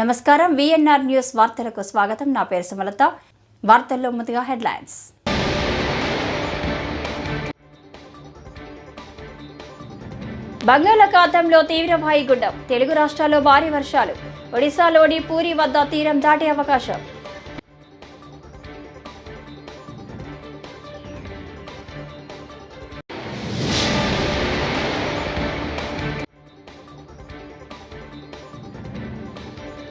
నమస్కారం. VNR news వార్తలకు స్వాగతం. నా పేరు సుమలత. వార్తల్లో ముందుగా హెడ్లైన్స్. బంగాళాఖాతంలో తీవ్ర వాయుగుండం. తెలుగు రాష్ట్రాల్లో భారీ వర్షాలు. ఒడిశాలోని పూరి వద్ద తీరం దాటే అవకాశం.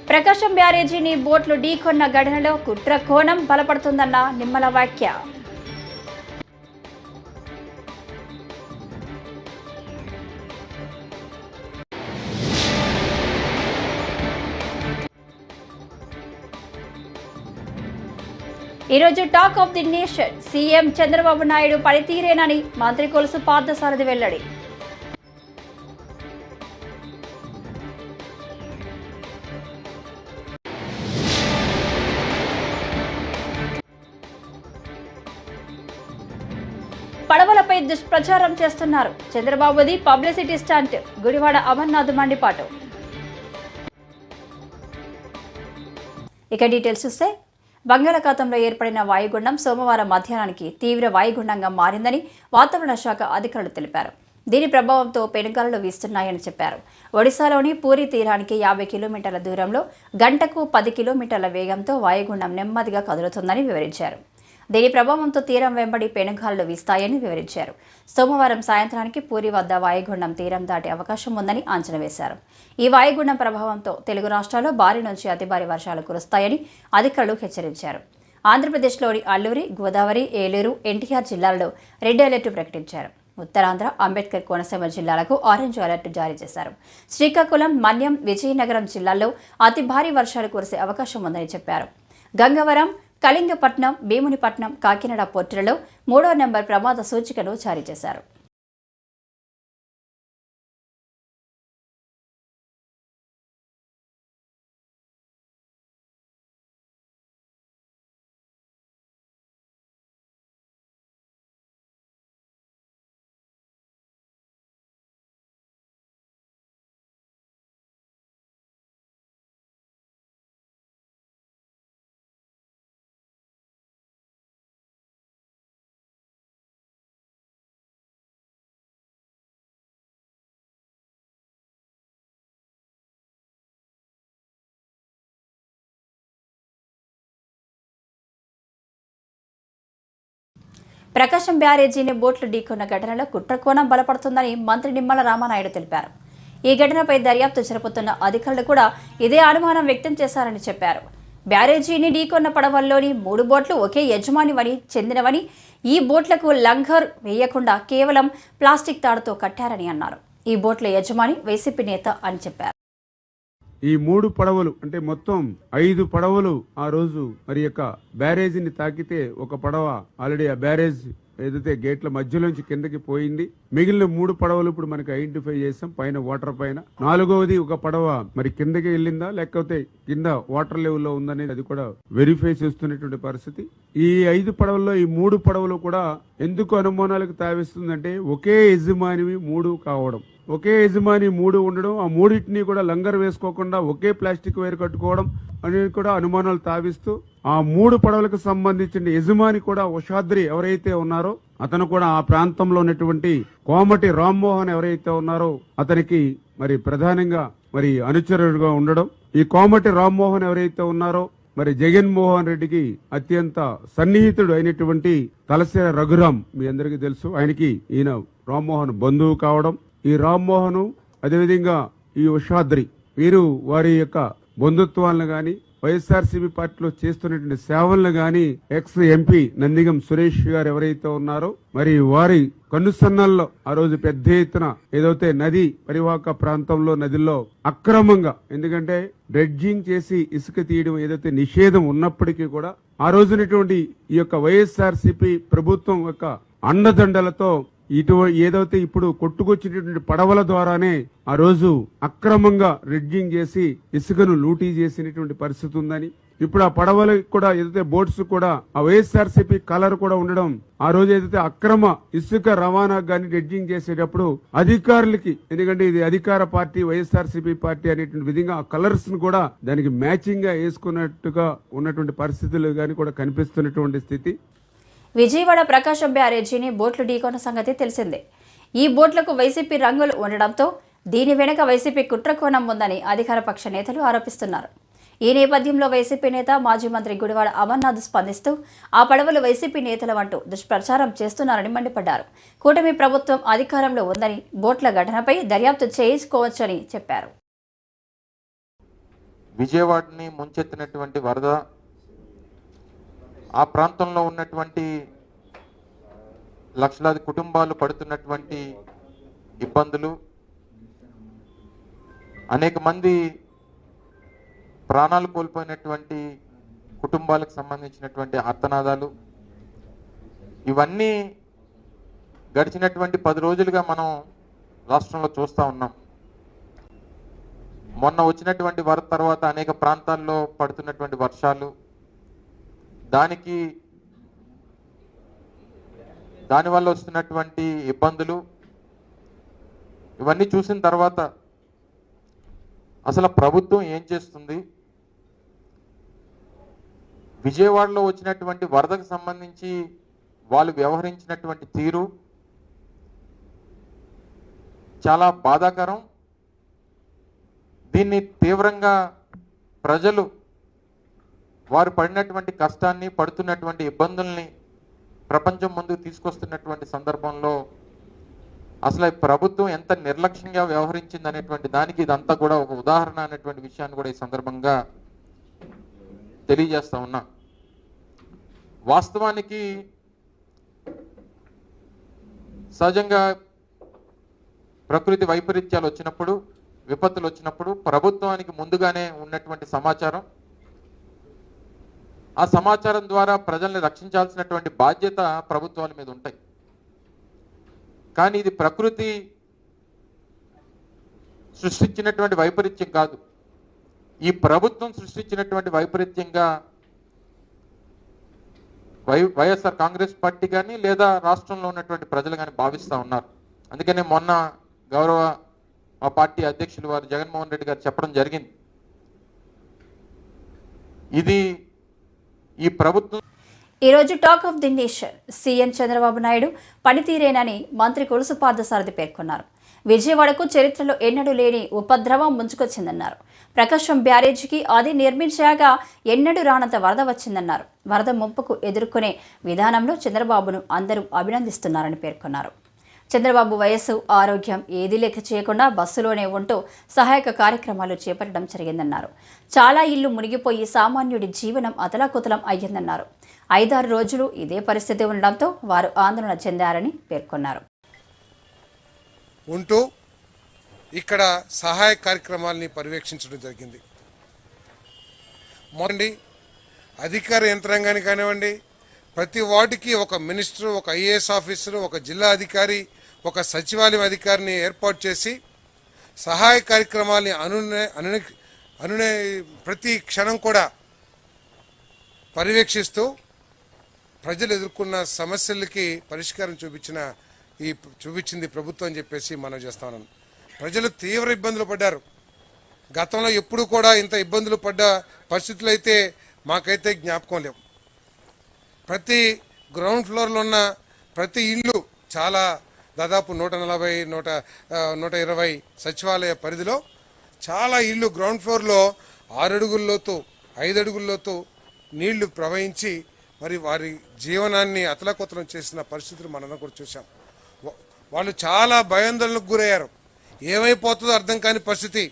ప్రకాశం బ్యారేజీని బోట్లు ఢీకొన్న ఘటనలో కుట్ర కోణం బలపడుతుందన్న నిమ్మల వ్యాఖ్య. ఈరోజు talk of the nation CM Chandrababu Naidu పనితీరేనని మంత్రి కొలుసు పార్థసారథి వెల్లడి. దుష్ప్రచారం చేస్తున్నారు. చంద్రబాబుది పబ్లిసిటీ స్టంట్. గుడివాడ అమర్నాథ్ మండిపాటు. ఇక డీటెయిల్స్ చూస్తే బంగాళాఖాతంలో ఏర్పడిన వాయుగుండం సోమవారం మధ్యాహ్నానికి తీవ్ర వాయుగుండంగా మారిందని వాతావరణ శాఖ అధికారులు తెలిపారు. దీని ప్రభావంతో పెనుగాలులు వీస్తున్నాయని చెప్పారు. ఒడిశాలోని పూరి తీరానికి యాభై కిలోమీటర్ల దూరంలో గంటకు పది కిలోమీటర్ల వేగంతో వాయుగుండం నెమ్మదిగా కదులుతుందని వివరించారు. దీని ప్రభావంతో తీరం వెంబడి పెనుగాలు వీస్తాయని వివరించారు. సోమవారం సాయంత్రానికి పూరి వద్ద వాయుగుండం తీరం దాటే అవకాశం ఉందని అంచనా వేశారు ఈ వాయుగుండం ప్రభావంతో తెలుగు రాష్ట్రాల్లో భారీ నుంచి అతి భారీ వర్షాలు కురుస్తాయని అధికారులు హెచ్చరించారు. ఆంధ్రప్రదేశ్లోని అల్లూరి గోదావరి ఏలూరు ఎన్టీఆర్ జిల్లాల్లో రెడ్ అలర్ట్ ప్రకటించారు. ఉత్తరాంధ్ర అంబేద్కర్ కోనసీమ జిల్లాలకు ఆరెంజ్ అలర్ట్ జారీ చేశారు. శ్రీకాకుళం మన్యం విజయనగరం జిల్లాల్లో అతి భారీ వర్షాలు కురిసే అవకాశం ఉందని చెప్పారు. గంగవరం కళింగపట్నం భీమునిపట్నం కాకినాడ పోర్టులలో మూడో నెంబర్ ప్రమాద సూచికను జారీ చేశారు. ప్రకాశం బ్యారేజీని బోట్లు ఢీకొన్న ఘటనలో కుట్రకోణం బలపడుతుందని మంత్రి నిమ్మల రామానాయుడు తెలిపారు. ఈ ఘటనపై దర్యాప్తు జరుపుతున్న అధికారులు కూడా ఇదే అనుమానం వ్యక్తం చేశారని చెప్పారు. బ్యారేజీని ఢీకొన్న పడవల్లోని మూడు బోట్లు ఒకే యజమానివని చెందినవని ఈ బోట్లకు లంఘర్ వేయకుండా కేవలం ప్లాస్టిక్ తాడుతో కట్టారని అన్నారు. ఈ బోట్ల యజమాని వైసీపీ నేత అని చెప్పారు. ఈ మూడు పడవలు అంటే మొత్తం ఐదు పడవలు ఆ రోజు మరి యొక్క బ్యారేజీని తాకితే ఒక పడవ ఆల్రెడీ ఆ బ్యారేజ్ ఏదైతే గేట్ల మధ్యలోంచి కిందకి పోయింది. మిగిలిన మూడు పడవలు ఇప్పుడు మనకి ఐడెంటిఫై చేసాం పైన వాటర్ పైన. నాలుగవది ఒక పడవ మరి కిందకి వెళ్ళిందా లేకపోతే కింద వాటర్ లెవెల్లో ఉందనేది అది కూడా వెరిఫై చేస్తున్నటువంటి పరిస్థితి. ఈ ఐదు పడవల్లో ఈ మూడు పడవలు కూడా ఎందుకు అనుమానాలకు తావిస్తుందంటే ఒకే యజమానివి మూడు కావడం. ఒకే యజమాని మూడు ఉండడం ఆ మూడింటిని కూడా లంగర్ వేసుకోకుండా ఒకే ప్లాస్టిక్ వైర్ కట్టుకోవడం అనేది కూడా అనుమానాలు తావిస్తూ ఆ మూడు పడవలకు సంబంధించిన యజమాని కూడా ఉషాద్రి ఎవరైతే ఉన్నారో అతను కూడా ఆ ప్రాంతంలో ఉన్నటువంటి కోమటి రామ్మోహన్ ఎవరైతే ఉన్నారో అతనికి మరి ప్రధానంగా మరి అనుచరుడుగా ఉండడం. ఈ కోమటి రామ్మోహన్ ఎవరైతే ఉన్నారో మరి జగన్మోహన్ రెడ్డికి అత్యంత సన్నిహితుడు అయినటువంటి తలసేర రఘురాం మీ అందరికీ తెలుసు. ఆయనకి ఈయన రామ్మోహన్ బంధువు కావడం ఈ రామ్మోహను అదేవిధంగా ఈ ఉషాద్రి వీరు వారి యొక్క బంధుత్వాలను గాని వైఎస్ఆర్సీపీ పార్టీలో చేస్తున్నటువంటి సేవలను గాని ఎక్స్ ఎంపీ నందిగం సురేష్ గారు ఎవరైతే ఉన్నారో మరి వారి కనుసన్నల్లో ఆ రోజు పెద్ద ఎత్తున ఏదైతే నది పరివాహక ప్రాంతంలో నదిలో అక్రమంగా ఎందుకంటే డ్రెడ్జింగ్ చేసి ఇసుక తీయడం ఏదైతే నిషేధం ఉన్నప్పటికీ కూడా ఆ రోజునటువంటి ఈ యొక్క వైఎస్ఆర్సీపీ ప్రభుత్వం యొక్క అండదండలతో ఇటు ఏదైతే ఇప్పుడు కొట్టుకొచ్చినటువంటి పడవల ద్వారానే ఆ రోజు అక్రమంగా రెడ్జింగ్ చేసి ఇసుకను లూటీ చేసినటువంటి పరిస్థితి ఉందని ఇప్పుడు ఆ పడవలకు కూడా ఏదైతే బోట్స్ కూడా ఆ వైఎస్ఆర్సీపీ కలర్ కూడా ఉండడం ఆ రోజు ఏదైతే అక్రమ ఇసుక రవాణా గాని రెడ్జింగ్ చేసేటప్పుడు అధికారులకి ఎందుకంటే ఇది అధికార పార్టీ వైఎస్ఆర్సీపీ పార్టీ అనేటువంటి విధంగా ఆ కలర్స్ను కూడా దానికి మ్యాచింగ్గా వేసుకున్నట్టుగా ఉన్నటువంటి పరిస్థితులు గాని కూడా కనిపిస్తున్నటువంటి స్థితి. విజయవాడ ప్రకాశం బ్యారేజీని బోట్లు ఢీకొన్న సంగతి తెలిసిందే. ఈ బోట్లకు వైసీపీ రంగులు ఉండడంతో దీని వెనుక వైసీపీ కుట్రకోణం ఉందని అధికార పక్ష నేతలు ఆరోపిస్తున్నారు. ఈ నేపథ్యంలో వైసీపీ నేత మాజీ మంత్రి గుడివాడ అమర్నాథ్ స్పందిస్తూ ఆ పడవలు వైసీపీ నేతల అంటూ దుష్ప్రచారం చేస్తున్నారని మండిపడ్డారు. కూటమి ప్రభుత్వం అధికారంలో ఉందని బోట్ల ఘటనపై దర్యాప్తు చేసుకోవచ్చని చెప్పారు. విజయవాడని ముంచెత్తినటువంటి వరద ఆ ప్రాంతంలో ఉన్నటువంటి లక్షలాది కుటుంబాలు పడుతున్నటువంటి ఇబ్బందులు. అనేక మంది ప్రాణాలు కోల్పోయినటువంటి కుటుంబాలకు సంబంధించినటువంటి ఆర్తనాదాలు ఇవన్నీ గడిచినటువంటి పది రోజులుగా మనం రాష్ట్రంలో చూస్తూ ఉన్నాం. మొన్న వచ్చినటువంటి వరద తర్వాత అనేక ప్రాంతాల్లో పడుతున్నటువంటి వర్షాలు. దానికి దానివల్ల వస్తున్నటువంటి ఇబ్బందులు ఇవన్నీ చూసిన తర్వాత అసలు ప్రభుత్వం ఏం చేస్తుంది? విజయవాడలో వచ్చినటువంటి వరదకు సంబంధించి వాళ్ళు వ్యవహరించినటువంటి తీరు చాలా బాధాకరం. దీన్ని తీవ్రంగా ప్రజలు వారు పడినటువంటి కష్టాన్ని పడుతున్నటువంటి ఇబ్బందుల్ని ప్రపంచం ముందుకు తీసుకొస్తున్నటువంటి సందర్భంలో అసలు ప్రభుత్వం ఎంత నిర్లక్ష్యంగా వ్యవహరించింది అనేటువంటి దానికి ఇదంతా కూడా ఒక ఉదాహరణ అనేటువంటి విషయాన్ని కూడా ఈ సందర్భంగా తెలియజేస్తా ఉన్నా. వాస్తవానికి సహజంగా ప్రకృతి వైపరీత్యాలు వచ్చినప్పుడు విపత్తులు వచ్చినప్పుడు ప్రభుత్వానికి ముందుగానే ఉన్నటువంటి సమాచారం ఆ సమాచారం ద్వారా ప్రజల్ని రక్షించాల్సినటువంటి బాధ్యత ప్రభుత్వాల మీద ఉంటాయి. కానీ ఇది ప్రకృతి సృష్టించినటువంటి వైపరీత్యం కాదు. ఈ ప్రభుత్వం సృష్టించినటువంటి వైపరీత్యంగా వై వైఎస్ఆర్ కాంగ్రెస్ పార్టీ కానీ లేదా రాష్ట్రంలో ఉన్నటువంటి ప్రజలు కానీ భావిస్తూ ఉన్నారు. అందుకనే మొన్న గౌరవ మా పార్టీ అధ్యక్షులు వారు జగన్మోహన్ రెడ్డి గారు చెప్పడం జరిగింది. ఇది ఈ ప్రభుత్వం ఈరోజు talk of the nation. CM Chandrababu Naidu పనితీరేనని మంత్రి కొలుసు పార్థసారథి పేర్కొన్నారు. విజయవాడకు చరిత్రలో ఎన్నడూ లేని ఉపద్రవం ముంచుకొచ్చిందన్నారు. ప్రకాశం బ్యారేజీకి అది నిర్మించాక ఎన్నడూ రానంత వరద వచ్చిందన్నారు. వరద ముంపుకు ఎదుర్కొనే విధానంలో చంద్రబాబును అందరూ అభినందిస్తున్నారని పేర్కొన్నారు. చంద్రబాబు వయస్సు ఆరోగ్యం ఏదీ లెక్క చేయకుండా బస్సులోనే ఉంటూ సహాయక కార్యక్రమాలు చేపట్టడం జరిగిందన్నారు. చాలా ఇల్లు మునిగిపోయి సామాన్యుడి జీవనం అతలాకుతలం అయ్యిందన్నారు. ఐదారు రోజులు ఇదే పరిస్థితి ఉండడంతో వారు ఆందోళన చెందారని పేర్కొన్నారు. ఉంటూ ఇక్కడ సహాయ కార్యక్రమాల్ని పర్యవేక్షించడం జరిగింది. మొండి అధికార యంత్రాంగాన్ని కానివ్వండి ప్రతి వార్డుకి ఒక మినిస్టర్ ఒక ఐఏఎస్ ఆఫీసర్ ఒక జిల్లా అధికారి ఒక సచివాలయం అధికారిని ఏర్పాటు చేసి సహాయ కార్యక్రమాల్ని అనునే అను అనునే ప్రతి క్షణం కూడా పర్యవేక్షిస్తూ ప్రజలు ఎదుర్కొన్న సమస్యలకి పరిష్కారం చూపించిన ఈ చూపించింది ప్రభుత్వం అని చెప్పేసి మనం చేస్తామన్నాను ప్రజలు తీవ్ర ఇబ్బందులు పడ్డారు. గతంలో ఎప్పుడు కూడా ఇంత ఇబ్బందులు పడ్డ పరిస్థితులు అయితే మాకైతే జ్ఞాపకం లేవు. ప్రతి గ్రౌండ్ ఫ్లోర్లో ఉన్న ప్రతి ఇల్లు చాలా దాదాపు నూట నలభై నూట నూట ఇరవై సచివాలయ పరిధిలో చాలా ఇల్లు గ్రౌండ్ ఫ్లోర్లో ఆరు ఐదడుగుల్లోతు ఐదు నీళ్ళు ప్రవహించి మరి వారి జీవనాన్ని అతలకొతలం చేసిన పరిస్థితులు మనం కూడా చూసాం వాళ్ళు చాలా భయాందోళనకు గురయ్యారు. ఏమైపోతుందో అర్థం కాని పరిస్థితి.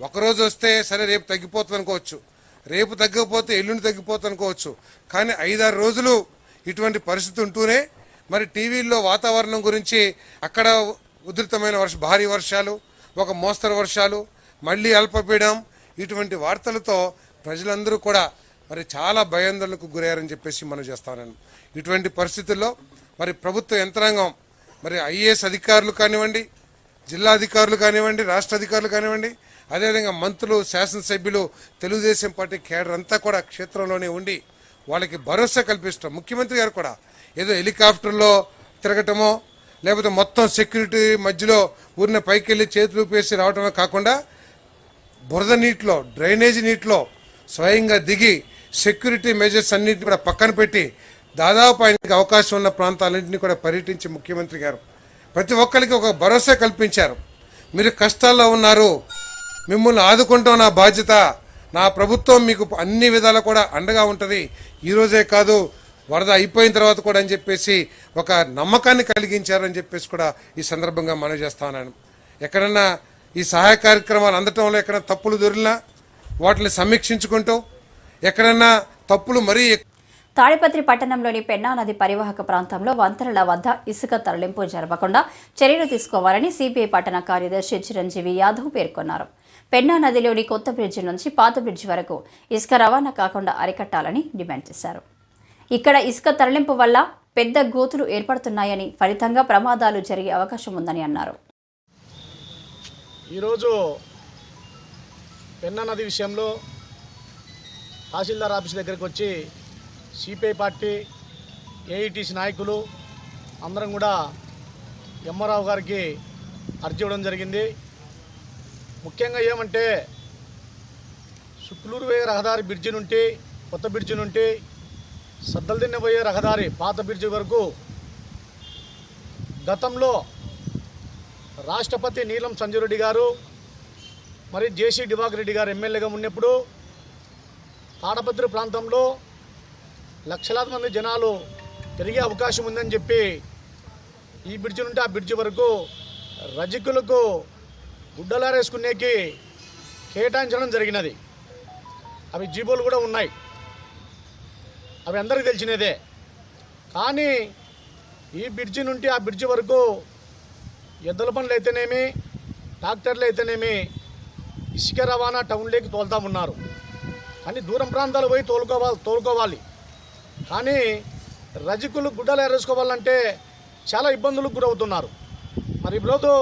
ఒకరోజు వస్తే సరే రేపు తగ్గిపోతుంది అనుకోవచ్చు. రేపు తగ్గకపోతే ఎల్లుండి తగ్గిపోతుంది అనుకోవచ్చు. కానీ ఐదారు రోజులు ఇటువంటి పరిస్థితి ఉంటూనే మరి టీవీల్లో వాతావరణం గురించి అక్కడ ఉధృతమైన వర్ష భారీ వర్షాలు ఒక మోస్తరు వర్షాలు మళ్ళీ అల్పపీడం ఇటువంటి వార్తలతో ప్రజలందరూ కూడా మరి చాలా భయాందోళనకు గురయ్యారని చెప్పేసి మనం చేస్తాను ఇటువంటి పరిస్థితుల్లో మరి ప్రభుత్వ యంత్రాంగం మరి ఐఏఎస్ అధికారులు కానివ్వండి జిల్లా అధికారులు కానివ్వండి రాష్ట్ర అధికారులు కానివ్వండి అదేవిధంగా మంత్రులు శాసనసభ్యులు తెలుగుదేశం పార్టీ కేడర్ అంతా కూడా క్షేత్రంలోనే ఉండి వాళ్ళకి భరోసా కల్పిస్తాం. ముఖ్యమంత్రి గారు కూడా ఏదో హెలికాప్టర్లో తిరగటమో లేకపోతే మొత్తం సెక్యూరిటీ మధ్యలో ఊరిన పైకి వెళ్ళి చేతులు ఊపేసి రావటమే కాకుండా బురద నీటిలో డ్రైనేజీ నీటిలో స్వయంగా దిగి సెక్యూరిటీ మెజర్స్ అన్నింటిని కూడా పక్కన పెట్టి దాదాపు ఆయనకి అవకాశం ఉన్న ప్రాంతాలన్నింటినీ కూడా పర్యటించి ముఖ్యమంత్రి గారు. ప్రతి ఒక్కరికి ఒక భరోసా కల్పించారు. మీరు కష్టాల్లో ఉన్నారు. మిమ్మల్ని ఆదుకుంటాం నా బాధ్యత. నా ప్రభుత్వం మీకు అన్ని విధాలు కూడా అండగా ఉంటుంది. ఈరోజే కాదు వరద అయిపోయిన తర్వాత కూడా అని చెప్పేసి ఒక నమ్మకాన్ని కలిగించారని చెప్పేసి కూడా ఈ సందర్భంగా మనవి చేస్తాను ఎక్కడన్నా ఈ సహాయ కార్యక్రమాలు అందటంలో ఎక్కడైనా తప్పులు దొరికినా వాటిని సమీక్షించుకుంటూ ఎక్కడన్నా తప్పులు మరీ తాడిపత్రి పట్టణంలోని పెన్నా నది పరివాహక ప్రాంతంలో వంతెనల వద్ద ఇసుక తరలింపు జరపకుండా చర్యలు తీసుకోవాలని సిపిఐ పట్టణ కార్యదర్శి చిరంజీవి యాదవ్ పేర్కొన్నారు. పెన్నా నదిలోని కొత్త బ్రిడ్జి నుంచి పాత బ్రిడ్జి వరకు ఇసుక రవాణా కాకుండా అరికట్టాలని డిమాండ్ చేశారు. ఇక్కడ ఇసుక తరలింపు వల్ల పెద్ద గోతులు ఏర్పడుతున్నాయని ఫలితంగా ప్రమాదాలు జరిగే అవకాశం ఉందని అన్నారు. ఈరోజు పెన్నా నది విషయంలో తహసీల్దార్ ఆఫీస్ దగ్గరికి వచ్చి సిపిఐ పార్టీ ఏఐటీసీ నాయకులు అందరం కూడా ఎమ్మరావు గారికి అర్జీ ఇవ్వడం జరిగింది. ముఖ్యంగా ఏమంటే సుక్లూరు పోయే రహదారి బ్రిడ్జి నుండి కొత్త బ్రిడ్జి నుండి సద్దలదిన్నె పోయే రహదారి పాత బ్రిడ్జి వరకు గతంలో రాష్ట్రపతి నీలం సంజయరెడ్డి గారు మరి జేసీ దివాకర్ రెడ్డి గారు ఎమ్మెల్యేగా ఉన్నప్పుడు తాడపత్రి ప్రాంతంలో లక్షలాది మంది జనాలు పెరిగే అవకాశం ఉందని చెప్పి ఈ బ్రిడ్జి నుండి ఆ బ్రిడ్జి వరకు రజకులకు గుడ్డలారేసుకునేకి కేటాయించడం జరిగినది. అవి జీబోలు కూడా ఉన్నాయి. అవి అందరికీ తెలిసినదే. కానీ ఈ బ్రిడ్జి నుండి ఆ బ్రిడ్జి వరకు ఎద్దుల పనులు అయితేనేమి ట్రాక్టర్లు అయితేనేమి ఇసుక రవాణా టౌన్లోకి తోలుతా ఉన్నారు. కానీ దూరం ప్రాంతాలు పోయి తోలుకోవాలి తోలుకోవాలి. కానీ రజకులు గుడ్డలు ఎరేసుకోవాలంటే చాలా ఇబ్బందులకు గురవుతున్నారు. మరి ఈరోజు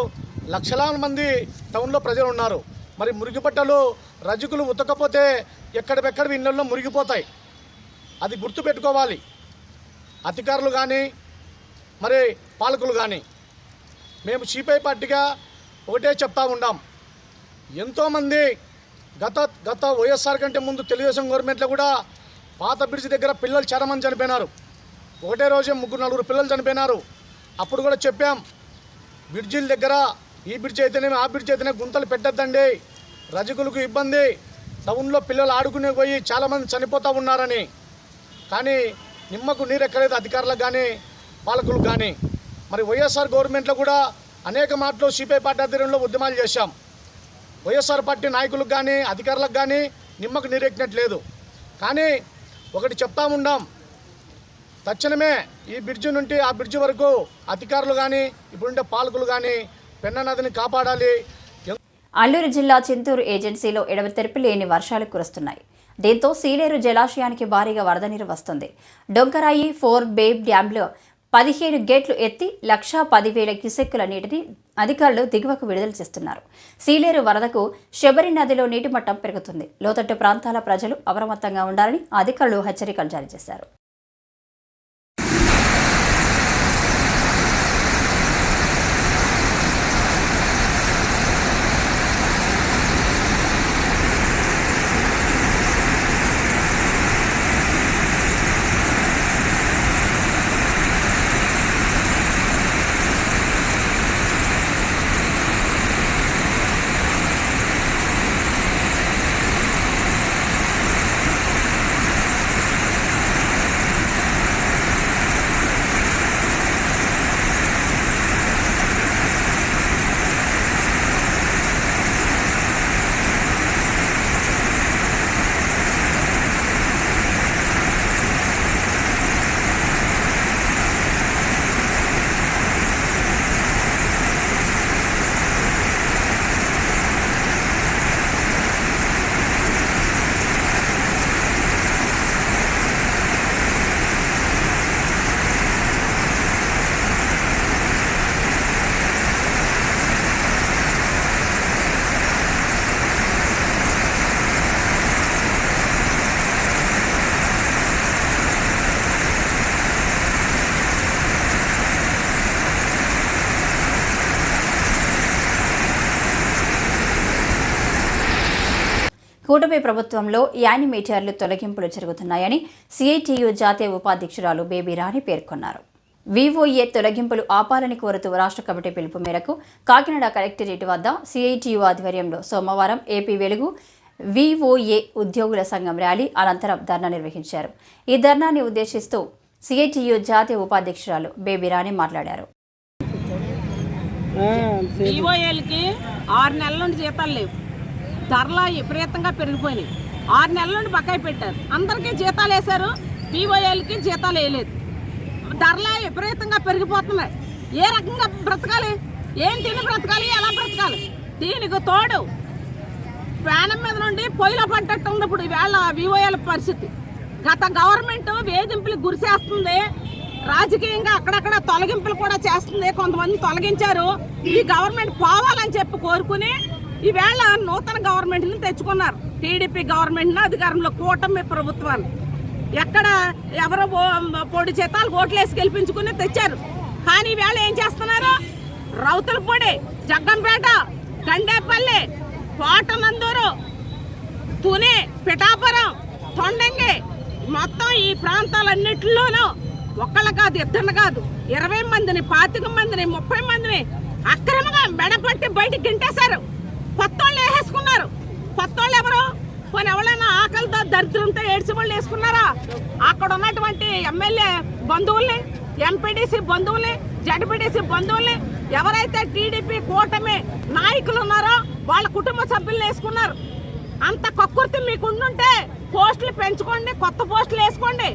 లక్షలాది మంది టౌన్లో ప్రజలు ఉన్నారు. మరి మురిగి బట్టలు రజకులు ఉతకపోతే ఎక్కడికెక్కడ ఇళ్ళల్లో మురిగిపోతాయి. అది గుర్తుపెట్టుకోవాలి. అధికారులు కానీ మరి పాలకులు కానీ మేము సిపిఐ పార్టీగా ఒకటే చెప్తా ఉన్నాం ఎంతోమంది గత గత వైఎస్ఆర్ కంటే ముందు తెలుగుదేశం గవర్నమెంట్లో కూడా పాత బ్రిడ్జి దగ్గర పిల్లలు చాలామంది చనిపోయినారు. ఒకటే రోజే ముగ్గురు నలుగురు పిల్లలు చనిపోయినారు. అప్పుడు కూడా చెప్పాం బ్రిడ్జిల దగ్గర ఈ బ్రిడ్జ్ అయితేనేమి ఆ బ్రిడ్జ్ అయితేనే గుంతలు పెట్టద్దండి. రజకులకు ఇబ్బంది. టౌన్లో పిల్లలు ఆడుకునే పోయి చాలామంది చనిపోతూ ఉన్నారని. కానీ నిమ్మకు నీరు ఎక్కలేదు అధికారులకు కానీ పాలకులకు కానీ. మరి వైఎస్ఆర్ గవర్నమెంట్లో కూడా అనేక మాటలు సిపిఐ పార్టీ ఆధ్వర్యంలో ఉద్యమాలు చేశాం. వైఎస్ఆర్ పార్టీ నాయకులకు కానీ అధికారులకు కానీ నిమ్మకు నీరెక్కినట్లేదు. కానీ ఒకటి చెప్తా తక్షణమే ఈ బ్రిడ్జి నుండి ఆ బ్రిడ్జి వరకు అధికారులు కానీ ఇప్పుడుండే పాలకులు కానీ పెన్న నదిని కాపాడాలి. అల్లూరు జిల్లా చింతూరు ఏజెన్సీలో ఎడతెరిపి లేని వర్షాలు కురుస్తున్నాయి. దీంతో సీలేరు జలాశయానికి భారీగా వరద నీరు వస్తుంది. డొంకరాయి ఫోర్ బేబ్ డ్యాంలో పదిహేను గేట్లు ఎత్తి లక్షా పదివేల క్యూసెక్కుల నీటిని అధికారులు దిగువకు విడుదల చేస్తున్నారు. సీలేరు వరదకు శబరి నదిలో నీటి మట్టం పెరుగుతుంది. లోతట్టు ప్రాంతాల ప్రజలు అప్రమత్తంగా ఉండాలని అధికారులు హెచ్చరికలు జారీ చేశారు. కూటమి ప్రభుత్వంలో యానిమేటర్లు తొలగింపులు జరుగుతున్నాయని సిఐటియు జాతీయ ఉపాధ్యక్షురాలు బేబీ రాణి పేర్కొన్నారు. వివోఏ తొలగింపులు ఆపాలని కోరుతూ రాష్ట్ర కమిటీ పిలుపు మేరకు కాకినాడ కలెక్టరేట్ వద్ద సిఐటియు ఆధ్వర్యంలో సోమవారం ఏపీ వెలుగు వివోఏ ఉద్యోగుల సంఘం ర్యాలీ అనంతరం ధర్నా నిర్వహించారు. ఈ ధర్నాని ఉద్దేశిస్తూ సిఐటియు జాతీయ ఉపాధ్యక్షురాలు బేబీ రాణి మాట్లాడారు. ఆరు నెలల నుండి జీతాలు లేవు. ధరలు విపరీతంగా పెరిగిపోయినాయి. ఆరు నెలల నుండి బకాయి పెట్టారు. అందరికీ జీతాలు వేశారు. పీఓఏలకి జీతాలు వేయలేదు. ధరలు విపరీతంగా పెరిగిపోతున్నాయి. ఏ రకంగా బ్రతకాలి? ఏం తిని బ్రతకాలి? ఎలా బ్రతకాలి? దీనికి తోడు ప్రాణం మీద నుండి పొయ్యిలో పడ్డట్టు ఉంది ఇప్పుడు ఈవేళ వివోఏల పరిస్థితి. గత గవర్నమెంట్ వేధింపులకు గురిసేస్తుంది రాజకీయంగా అక్కడక్కడ తొలగింపులు కూడా చేస్తుంది. కొంతమంది తొలగించారు. ఈ గవర్నమెంట్ పోవాలని చెప్పి కోరుకుని ఈవేళ నూతన గవర్నమెంట్ని తెచ్చుకున్నారు. టీడీపీ గవర్నమెంట్ని అధికారంలో కూటమి ప్రభుత్వాన్ని. ఎక్కడ ఎవరో పొడి చేతాలు ఓట్లేసి గెలిపించుకుని తెచ్చారు. కానీ ఈవేళ ఏం చేస్తున్నారు? రౌతులపూడి జగ్గంపేట గండేపల్లి కోటనందూరు తుని పిఠాపురం తొండంగి మొత్తం ఈ ప్రాంతాలన్నిటిలోనూ ఒక్కళ్ళ కాదు ఇద్దరు కాదు ఇరవై మందిని పాతిక మందిని ముప్పై మందిని అక్రమంగా మెడపట్టి బయటకు గింటేశారు. కొత్తోళ్ళు వేసేసుకున్నారు. కొత్తోళ్ళు ఎవరు? పోనీ ఎవరైనా ఆకలితో దరిద్రంతో ఏడ్చి వాళ్ళు వేసుకున్నారా? అక్కడ ఉన్నటువంటి ఎమ్మెల్యే బంధువుల్ని ఎంపీడీసీ బంధువుల్ని జడ్పీడీసీ బంధువుల్ని ఎవరైతే టీడీపీ కూటమి నాయకులు ఉన్నారో వాళ్ళ కుటుంబ సభ్యులు వేసుకున్నారు. అంత కక్కుర్తి మీకు ఉండుంటే పోస్టులు పెంచుకోండి కొత్త పోస్టులు వేసుకోండి.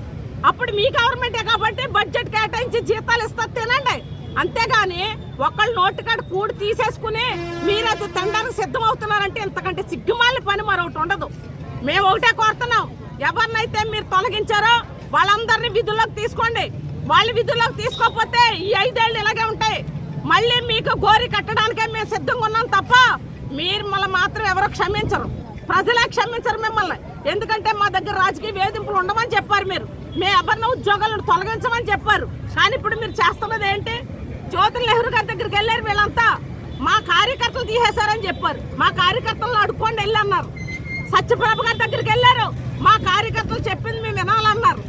అప్పుడు మీ గవర్నమెంటే కాబట్టి బడ్జెట్ కేటాయించి జీతాలు ఇస్తారు తినండి. అంతేగాని ఒకళ్ళు నోటికాడ కూడి తీసేసుకుని మీరు తినడానికి సిద్ధం సిద్ధమవుతున్నారంటే ఇంతకంటే సిగ్గుమాలి పని మరొకటి ఉండదు. మేము ఒకటే కోరుతున్నాం. ఎవరినైతే మీరు తొలగించారో వాళ్ళందరినీ విధుల్లోకి తీసుకోండి. వాళ్ళు విధుల్లోకి తీసుకోకపోతే ఈ ఐదేళ్ళు ఇలాగే ఉంటాయి. మళ్ళీ మీకు గోరి కట్టడానికే మేము సిద్ధంగా ఉన్నాం తప్ప మీరు మళ్ళీ మాత్రం ఎవరో క్షమించరు. ప్రజలే క్షమించరు మిమ్మల్ని. ఎందుకంటే మా దగ్గర రాజకీయ వేధింపులు ఉండమని చెప్పారు మీరు. మీ అభర్ణ ఉద్యోగాలను తొలగించమని చెప్పారు. కానీ ఇప్పుడు మీరు చేస్తున్నది ఏంటి? జ్యోతి నెహ్రూ గారి దగ్గరికి వెళ్ళారు వీళ్ళంతా. మా కార్యకర్తలు తీసేశారని చెప్పారు. మా కార్యకర్తలను అడుక్కోండి వెళ్ళన్నారు. సత్యప్రభ గారి దగ్గరికి వెళ్ళారు. మా కార్యకర్తలు చెప్పింది మేము వినాలన్నారు.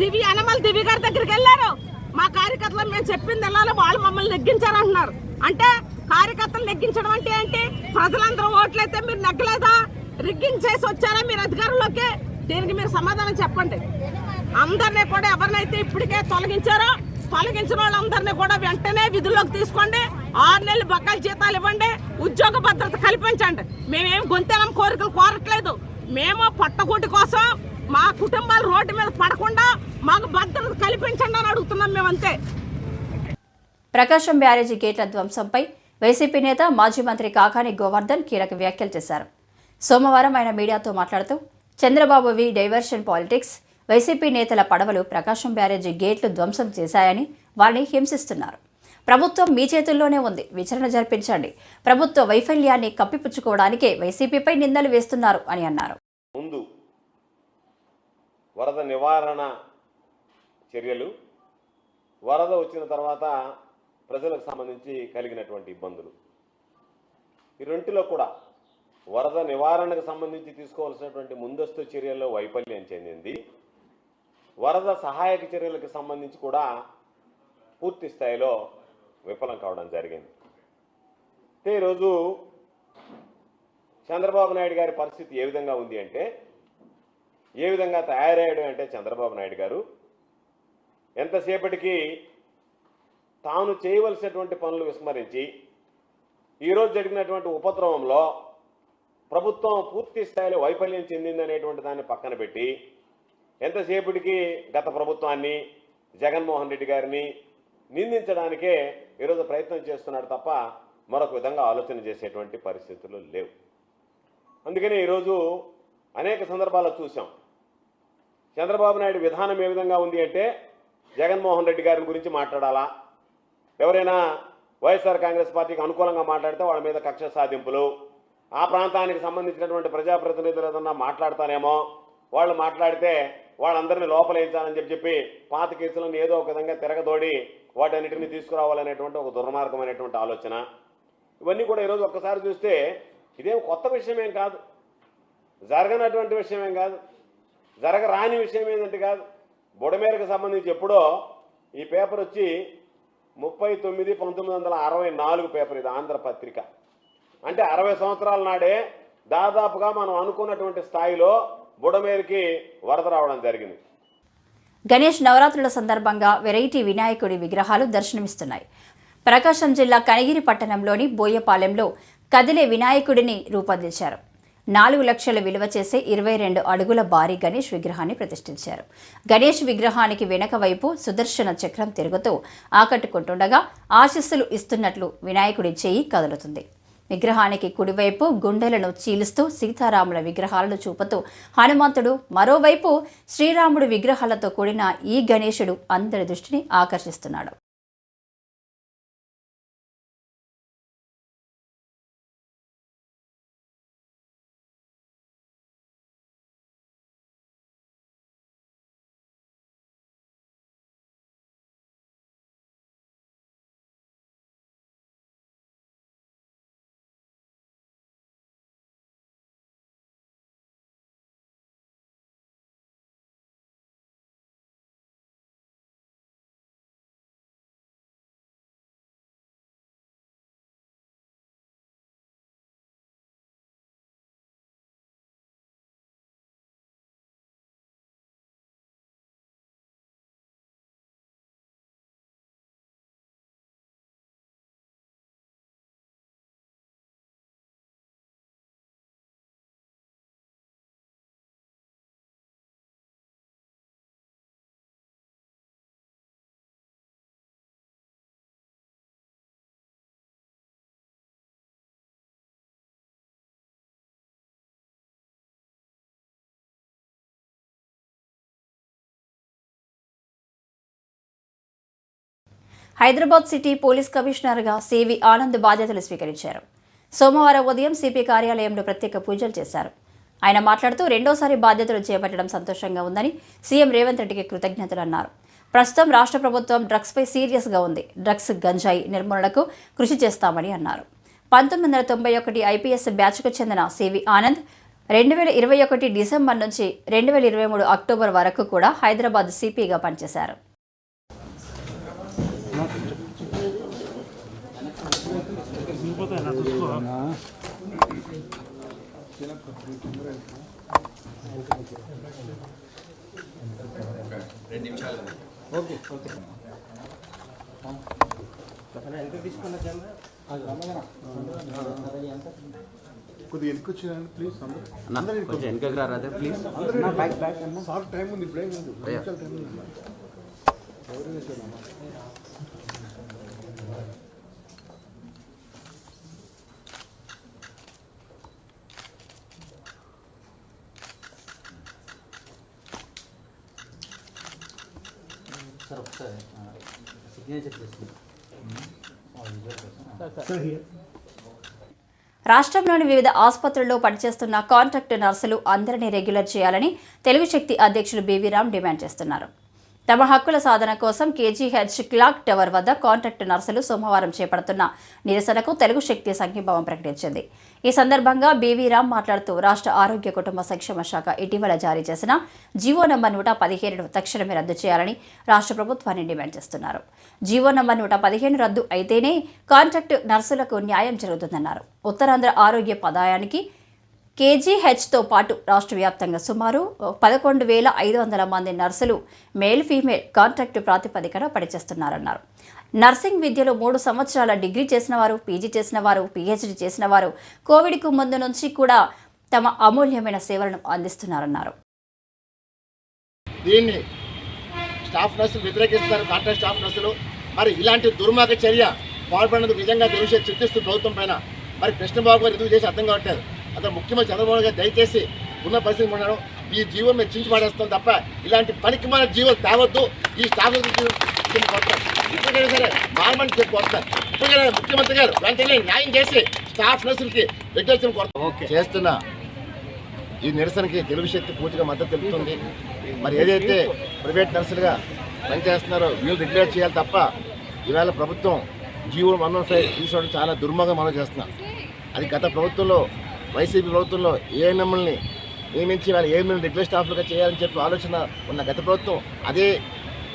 దివి అనమల్ దివి గారి దగ్గరికి వెళ్ళారు. మా కార్యకర్తలు మేము చెప్పింది వెళ్ళాలి వాళ్ళు మమ్మల్ని నెగ్గించారంటున్నారు. అంటే కార్యకర్తలు నెగ్గించడం అంటే ఏంటి? ప్రజలందరూ ఓట్లయితే మీరు నెగ్గలేదా? రిగ్గింగ్ చేసి వచ్చారా మీరు అధికారంలోకి? దీనికి మీరు సమాధానం చెప్పండి. అందరినీ కూడా ఎవరినైతే ఇప్పటికే తొలగించారో తొలగించిన వాళ్ళందరినీ కూడా వెంటనే విధుల్లోకి తీసుకోండి. ఆరు నెలలు బకాయి జీతాలు ఇవ్వండి. ఉద్యోగ భద్రత కల్పించండి. మేమేం గొంతెలం కోరికలు కోరట్లేదు. మేము పట్టకూటి కోసం మా కుటుంబాలు రోడ్డు మీద పడకుండా మాకు భద్రత కల్పించండి అని అడుగుతున్నాం మేమంతే. ప్రకాశం బ్యారేజీ గేట్ల ధ్వంసంపై వైసీపీ నేత మాజీ మంత్రి కాకాని గోవర్ధన్ కీలక వ్యాఖ్యలు చేశారు. సోమవారం ఆయన మీడియాతో మాట్లాడుతూ చంద్రబాబువి డైవర్షన్ పాలిటిక్స్ వైసీపీ నేతల పడవలు ప్రకాశం బ్యారేజీ గేట్లు ధ్వంసం చేశాయని వారిని హింసిస్తున్నారు. ప్రభుత్వం మీ చేతుల్లోనే ఉంది విచారణ జరిపించండి. ప్రభుత్వ వైఫల్యాన్ని కప్పిపుచ్చుకోవడానికే వైసీపీపై నిందలు వేస్తున్నారు అని అన్నారు. ముందు వరద నివారణ చర్యలు వరద వచ్చిన తర్వాత ప్రజలకు సంబంధించి కలిగినటువంటి ఇబ్బందులు. ఈ రెంటిలో కూడా వరద నివారణకు సంబంధించి తీసుకోవాల్సినటువంటి ముందస్తు చర్యల్లో వైఫల్యం చెందింది. వరద సహాయక చర్యలకు సంబంధించి కూడా పూర్తి స్థాయిలో విఫలం కావడం జరిగింది. అయితే ఈరోజు చంద్రబాబు నాయుడు గారి పరిస్థితి ఏ విధంగా ఉంది అంటే ఏ విధంగా తయారయ్యాడు అంటే చంద్రబాబు నాయుడు గారు ఎంతసేపటికి తాను చేయవలసినటువంటి పనులు విస్మరించి ఈరోజు జరిగినటువంటి ఉపద్రవంలో ప్రభుత్వం పూర్తి స్థాయిలో వైఫల్యం చెందిందనేటువంటి దాన్ని పక్కన పెట్టి ఎంతసేపటికి గత ప్రభుత్వాన్ని జగన్మోహన్ రెడ్డి గారిని నిందించడానికే ఈరోజు ప్రయత్నం చేస్తున్నాడు తప్ప మరొక విధంగా ఆలోచన చేసేటువంటి పరిస్థితులు లేవు. అందుకనే ఈరోజు అనేక సందర్భాల్లో చూసాం చంద్రబాబు నాయుడు విధానం ఏ విధంగా ఉంది అంటే జగన్మోహన్ రెడ్డి గారి గురించి మాట్లాడాలా? ఎవరైనా వైఎస్ఆర్ కాంగ్రెస్ పార్టీకి అనుకూలంగా మాట్లాడితే వాళ్ళ మీద కక్ష సాధింపులు ఆ ప్రాంతానికి సంబంధించినటువంటి ప్రజాప్రతినిధులు ఏదన్నా మాట్లాడతానేమో. వాళ్ళు మాట్లాడితే వాళ్ళందరినీ లోపలేయించాలని చెప్పి చెప్పి పాత కేసులను ఏదో ఒక విధంగా తిరగదోడి వాటన్నిటిని తీసుకురావాలనేటువంటి ఒక దుర్మార్గమైనటువంటి ఆలోచన. ఇవన్నీ కూడా ఈరోజు ఒక్కసారి చూస్తే ఇదేం కొత్త విషయం ఏం కాదు. జరగనటువంటి విషయం ఏం కాదు. జరగరాని విషయం ఏంటంటే కాదు. బుడమేరకు సంబంధించి ఎప్పుడో ఈ పేపర్ వచ్చి ముప్పై తొమ్మిది పంతొమ్మిది వందల అరవై నాలుగు పేపర్ ఇది ఆంధ్రపత్రిక. అంటే అరవై సంవత్సరాల నాడే దాదాపుగా మనం అనుకున్నటువంటి స్థాయిలో బుడమేరుకి వరద రావడం జరిగింది. గణేష్ నవరాత్రుల సందర్భంగా వెరైటీ వినాయకుడి విగ్రహాలు దర్శనమిస్తున్నాయి. ప్రకాశం జిల్లా కనిగిరి పట్టణంలోని బోయపాలెంలో కదిలే వినాయకుడిని రూపొందించారు. నాలుగు లక్షల విలువ చేసే ఇరవై రెండు అడుగుల భారీ గణేష్ విగ్రహాన్ని ప్రతిష్ఠించారు. గణేష్ విగ్రహానికి వెనక వైపు సుదర్శన చక్రం తిరుగుతూ ఆకట్టుకుంటుండగా ఆశస్సులు ఇస్తున్నట్లు వినాయకుడి చేయి కదులుతుంది. విగ్రహానికి కుడివైపు గుండెలను చీలుస్తూ సీతారాముల విగ్రహాలను చూపుతూ హనుమంతుడు మరోవైపు శ్రీరాముడు విగ్రహాలతో కూడిన ఈ గణేశుడు అందరి దృష్టిని ఆకర్షిస్తున్నాడు. హైదరాబాద్ సిటీ పోలీస్ కమిషనర్గా సివి ఆనంద్ బాధ్యతలు స్వీకరించారు. సోమవారం ఉదయం సిపి కార్యాలయంలో ప్రత్యేక పూజలు చేశారు. ఆయన మాట్లాడుతూ రెండోసారి బాధ్యతలు చేపట్టడం సంతోషంగా ఉందని సీఎం రేవంత్ రెడ్డికి కృతజ్ఞతలు అన్నారు. ప్రస్తుతం రాష్ట్ర ప్రభుత్వం డ్రగ్స్పై సీరియస్గా ఉంది. డ్రగ్స్ గంజాయి నిర్మూలనకు కృషి చేస్తామని అన్నారు. పంతొమ్మిది వందల తొంభై ఒకటి ఐపీఎస్ బ్యాచ్కు చెందిన సివి ఆనంద్ రెండు వేల ఇరవై ఒకటి డిసెంబర్ నుంచి రెండు వేల ఇరవై మూడు అక్టోబర్ వరకు కూడా హైదరాబాద్ సిపిగా పనిచేశారు. కొద్దిగా వెనక్కి వచ్చేయండి ప్లీజ్ అందరూ కొంచెం వెనకకి రారా ప్లీజ్ సార్ టైం ఉంది ఇప్పుడేం లేదు రెండు నిమిషాలు టైం ఉంది రాష్ట్రంలోని వివిధ ఆసుపత్రుల్లో పనిచేస్తున్న కాంట్రాక్ట్ నర్సులు అందరినీ రెగ్యులర్ చేయాలని తెలుగు శక్తి అధ్యక్షులు బీవీ రామ్ డిమాండ్ చేస్తున్నారు. తమ హక్కుల సాధన కోసం కేజీహెచ్ క్లాక్ టవర్ వద్ద కాంట్రాక్ట్ నర్సులు సోమవారం చేపడుతున్న నిరసనకు తెలుగు శక్తి సంఘీభావం ప్రకటించింది. ఈ సందర్భంగా బీవీ రామ్ మాట్లాడుతూ రాష్ట్ర ఆరోగ్య కుటుంబ సంక్షేమ శాఖ ఇటీవల జారీ చేసిన జీవో నంబర్ నూట పదిహేను తక్షణమే రద్దు చేయాలని రాష్ట్ర ప్రభుత్వాన్ని డిమాండ్ చేస్తున్నారు. జీవో నంబర్ నూట పదిహేను రద్దు అయితేనే కాంట్రాక్ట్ నర్సులకు న్యాయం జరుగుతుందన్నారు. ఉత్తరాంధ్ర ఆరోగ్య పదాయానికి కేజీహెచ్తో పాటు రాష్ట్ర వ్యాప్తంగా సుమారు పదకొండు వేల ఐదు వందల మంది నర్సులు మేల్ ఫీమేల్ కాంట్రాక్టు ప్రాతిపదికన పనిచేస్తున్నారన్నారు. నర్సింగ్ విద్యలో మూడు సంవత్సరాల డిగ్రీ చేసిన వారు పీజీ చేసిన వారు పీహెచ్డీ చేసిన వారు కోవిడ్కు ముందు నుంచి కూడా తమ అమూల్యమైన సేవలను అందిస్తున్నారన్నారు. దీన్ని స్టాఫ్ నర్సులు వ్యతిరేకిస్తున్నారు కాంట్రాక్ట్ స్టాఫ్ నర్సులు. మరి ఇలాంటి దుర్మార్గ చర్య పాల్పడినందుకు నిజంగా తెలిసే చింతిస్తూ ప్రభుత్వం పైన మరి కృష్ణబాబు గారు ఎందుకు చేసి అర్థం కావట్లేదు? అతను ముఖ్యమంత్రి చంద్రబాబు గారు దయచేసి ఉన్న పరిస్థితి ఉండడం ఈ జీవం మేము చించి పడేస్తాం తప్ప ఇలాంటి పనికి మన జీవం తేవద్దు ఈ స్టాఫ్ ఇప్పటికైనా సరే మారమని చెప్పి వస్తారు ఇప్పటికైనా ముఖ్యమంత్రి గారు వెంటనే న్యాయం చేసి స్టాఫ్ నర్సులకి కొడతాం. చేస్తున్నా ఈ నిరసనకి తెలుగు శక్తి పూర్తిగా మద్దతు తెలుపుతుంది. మరి ఏదైతే ప్రైవేట్ నర్సులుగా పనిచేస్తున్నారో వీళ్ళు రెగ్యులేట్ చేయాలి తప్ప ఈవేళ ప్రభుత్వం జీవో వన్ వన్ ఫైవ్ తీసుకోవడం చాలా దుర్మార్గం మనం చేస్తున్నాం. అది గత ప్రభుత్వంలో వైసీపీ ప్రభుత్వంలో ఏఎన్ఎంఎల్ని నియమించి వాళ్ళ ఏమి రెగ్యులర్ స్టాఫ్లుగా చేయాలని చెప్పి ఆలోచన ఉన్న గత ప్రభుత్వం అదే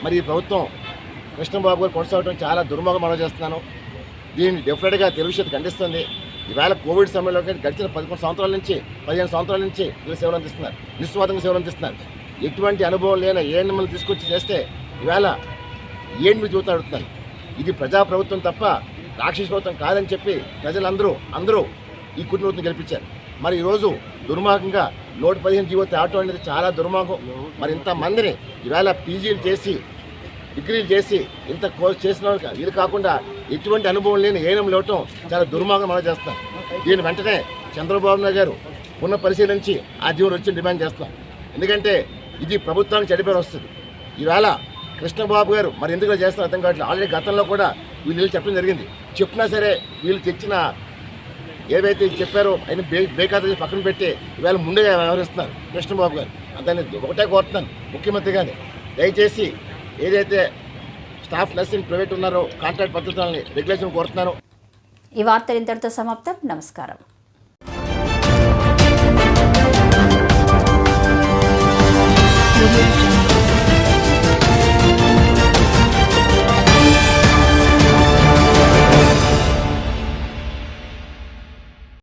మరి ప్రభుత్వం కృష్ణబాబు గారు కొనసాగడం చాలా దుర్మార్గం మనం చేస్తున్నాను. దీన్ని డెఫినెట్గా తెలుగు చేతి ఖండిస్తుంది. ఈవేళ కోవిడ్ సమయంలో గడిచిన పదకొండు సంవత్సరాల నుంచి పదిహేను సంవత్సరాల నుంచి వీళ్ళు సేవలు అందిస్తున్నారు. నిస్వార్థంగా సేవలు అందిస్తున్నారు. ఎటువంటి అనుభవం లేని ఏ మిమ్మల్ని తీసుకొచ్చి చేస్తే ఈవేళ ఏంటి మీరు చూస్తూ అడుగుతున్నారు. ఇది ప్రజాప్రభుత్వం తప్ప రాక్షస ప్రభుత్వం కాదని చెప్పి ప్రజలందరూ అందరూ ఈ కుటుంబం గెలిపించారు మరి ఈరోజు దుర్మార్గంగా నూట పదిహేను జీవో తేవటం అనేది చాలా దుర్మార్గం. మరి ఇంతమందిని ఈవేళ పీజీలు చేసి డిగ్రీలు చేసి ఇంత కోర్స్ చేసిన వాళ్ళకి ఇది కాకుండా ఎటువంటి అనుభవం లేని ఏనం లేవటం చాలా దుర్మార్గం మనం చేస్తాం దీని వెంటనే చంద్రబాబు నాయుడు గారు ఉన్న పరిశీలించి ఆ జీవనం వచ్చి డిమాండ్ చేస్తాం ఎందుకంటే ఇది ప్రభుత్వానికి చెడిపేరు వస్తుంది. ఈవేళ కృష్ణబాబు గారు మరి ఎందుకు చేస్తున్నారు అర్థం కావట్లేదు. ఆల్రెడీ గతంలో కూడా వీళ్ళు చెప్పడం జరిగింది. చెప్పినా సరే వీళ్ళు తెచ్చిన ఏవైతే చెప్పారో ఆయన బే బేఖాతలు పక్కన పెట్టి ఇవాళ ముందుగా వ్యవహరిస్తున్నారు కృష్ణబాబు గారు. అతన్ని ఒకటే కోరుతున్నాను ముఖ్యమంత్రి గారిని. దయచేసి ఏదైతే స్టాఫ్ నర్సింగ్ ప్రైవేట్ ఉన్నారో కాంట్రాక్ట్ పద్ధతులని రెగ్యులేషన్ కోరుతున్నారు ఈ వార్త ఇంతటితో సమాప్తం. నమస్కారం.